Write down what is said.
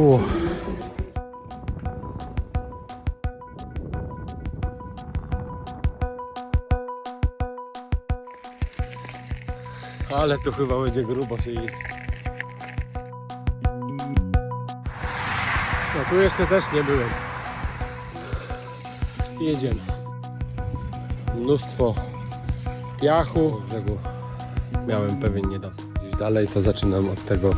Uff. Ale tu chyba będzie grubo się jeść. No tu jeszcze też nie byłem. Jedziemy. Mnóstwo piachu. Brzegu miałem pewien niedosyt. Gdzieś dalej to zaczynam od tego